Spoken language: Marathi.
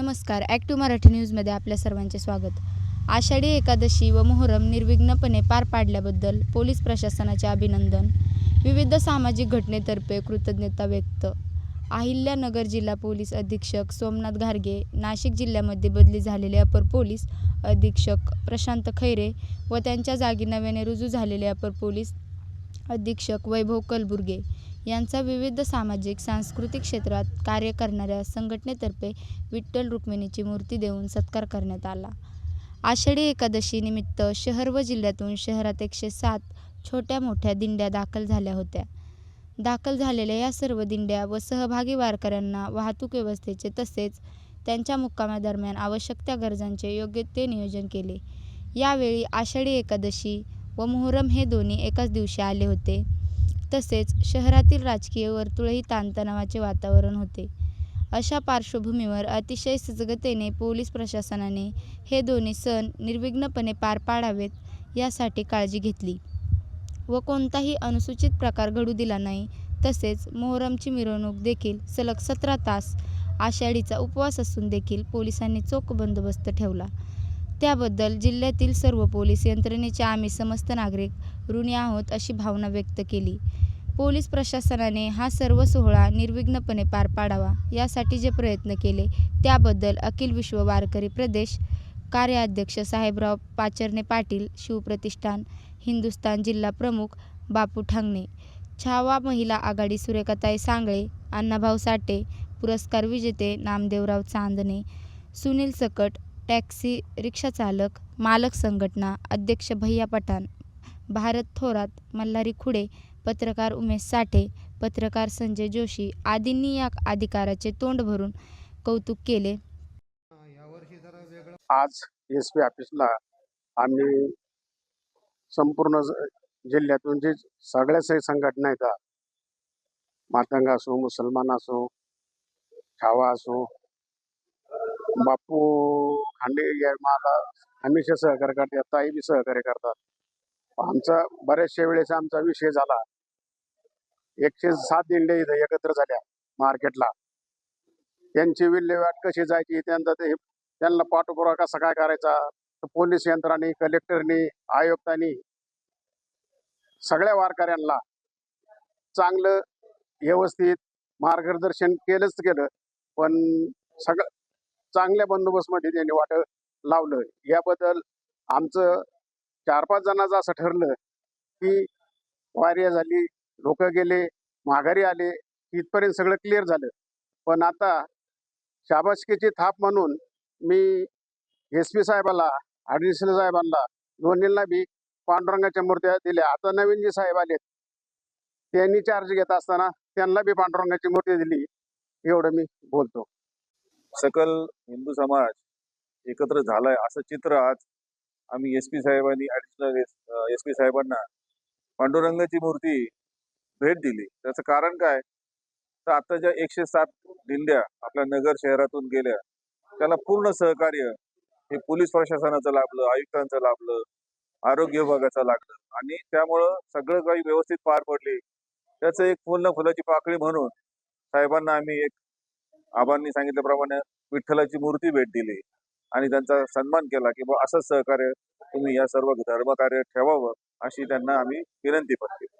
नमस्कार ॲक्टिव मराठी न्यूजमध्ये आपल्या सर्वांचे स्वागत. आषाढी एकादशी व मोहरम निर्विघ्नपणे पार पाडल्याबद्दल पोलीस प्रशासनाचे अभिनंदन. विविध सामाजिक घटनेतर्फे कृतज्ञता व्यक्त. अहिल्यानगर जिल्हा पोलीस अधीक्षक सोमनाथ घारगे नाशिक जिल्ह्यामध्ये बदली झालेले अपर पोलीस अधीक्षक प्रशांत खैरे व त्यांच्या जागी नव्याने रुजू झालेले अपर पोलीस अधीक्षक वैभव कलबुर्गे. यांचा विविध सामाजिक सांस्कृतिक क्षेत्रात कार्य करणाऱ्या संघटनेतर्फे विठ्ठल रुक्मिणीची मूर्ती देऊन सत्कार करण्यात आला. आषाढी एकादशी निमित्त शहर व जिल्ह्यातून शहरात एकशे सात छोट्या मोठ्या दिंड्या दाखल झाल्या होत्या. दाखल झालेल्या या सर्व दिंड्या व सहभागी वारकऱ्यांना वाहतूक व्यवस्थेचे तसेच त्यांच्या मुक्कामादरम्यान आवश्यक त्या गरजांचे योग्य ते नियोजन केले. यावेळी आषाढी एकादशी व मोहरम हे दोन्ही एकाच दिवशी आले होते. तसेच शहरातील राजकीय वर्तुळही ताणतणावाचे वातावरण होते. अशा पार्श्वभूमीवर अतिशय सजगतेने पोलीस प्रशासनाने हे दोन्ही सण निर्विघ्नपणे पार पाडावेत यासाठी काळजी घेतली. व कोणताही अनुसूचित प्रकार घडू दिला नाही तसेच मोहरमची मिरवणूक देखील सलग सतरा तास आषाढीचा उपवास असून देखील पोलिसांनी चोख बंदोबस्त ठेवला. त्याबद्दल जिल्ह्यातील सर्व पोलीस यंत्रणेचे आम्ही समस्त नागरिक ऋणी आहोत अशी भावना व्यक्त केली. पोलीस प्रशासनाने हा सर्व सोहळा निर्विघ्नपणे पार पाडावा यासाठी जे प्रयत्न केले त्याबद्दल अखिल विश्व वारकरी प्रदेश कार्याध्यक्ष साहेबराव पाचरणे पाटील शिवप्रतिष्ठान हिंदुस्तान जिल्हा प्रमुख बापू ठांगणे छावा महिला आघाडी सुरेखाताई सांगळे अण्णाभाऊ साठे पुरस्कार विजेते नामदेवराव चांदणे सुनील सकट टॅक्सी रिक्षाचालक मालक संघटना अध्यक्ष भैया पठाण भारत थोरात मल्हारी खुडे पत्रकार उमेश साठे पत्रकार संजय जोशी आदींनी या अधिकाराचे तोंड भरून कौतुक केले. आज एस पी ऑफिसला आम्ही संपूर्ण जिल्ह्यातून जे सगळ्या सही संघटना आहेत मातंग असो मुसलमान असो छावा असो बापू खांडे या मला हमेशा सहकार्य करतात ताई बी सहकार्य करतात. आमचा बऱ्याचशा वेळेस आमचा विषय झाला. एकशे सात दिंडे इथं एकत्र झाल्या मार्केटला. त्यांची विल्हेवाट कशी जायची त्यांचा ते त्यांना पाठपुरावा कसा काय करायचा पोलीस यंत्राने कलेक्टरनी आयुक्तांनी सगळ्या वारकऱ्यांना चांगलं व्यवस्थित मार्गदर्शन केलंच केलं. पण सगळं चांगल्या बंदोबस्तमध्ये त्यांनी वाट लावलं. याबद्दल आमचं चार पाच जणांचं असं ठरलं की वार्या झाली लोक गेले माघारी आले इथपर्यंत सगळं क्लिअर झालं. पण आता शाबासकीची थाप म्हणून मी एस पी साहेबाला ॲडिशनल साहेबांना दोन्हींना बी पांडुरंगाच्या मूर्त्या दिल्या. आता नवीन जे साहेब आलेत त्यांनी चार्ज घेत असताना त्यांना बी पांडुरंगाची मूर्ती दिली. एवढं मी बोलतो. सकल हिंदू समाज एकत्र झालाय असं चित्र आज आम्ही एस पी साहेबांनी ऍडिशनल एस पी साहेबांना पांडुरंगाची मूर्ती भेट दिली. त्याचं कारण काय? तर आता ज्या एकशे सात दिंड्या आपल्या नगर शहरातून गेल्या त्याला पूर्ण सहकार्य हे पोलीस प्रशासनाचं लाभलं आयुक्तांचं लाभलं आरोग्य विभागाचं लागलं. आणि त्यामुळं सगळं काही व्यवस्थित पार पडले. त्याचं एक फुल फुलाची पाकळी म्हणून साहेबांना आम्ही एक आबांनी सांगितल्याप्रमाणे विठ्ठलाची मूर्ती भेट दिली आणि त्यांचा सन्मान केला की बा असंच सहकार्य तुम्ही या सर्व धर्मकार्य ठेवावं अशी त्यांना आम्ही विनंती पण केली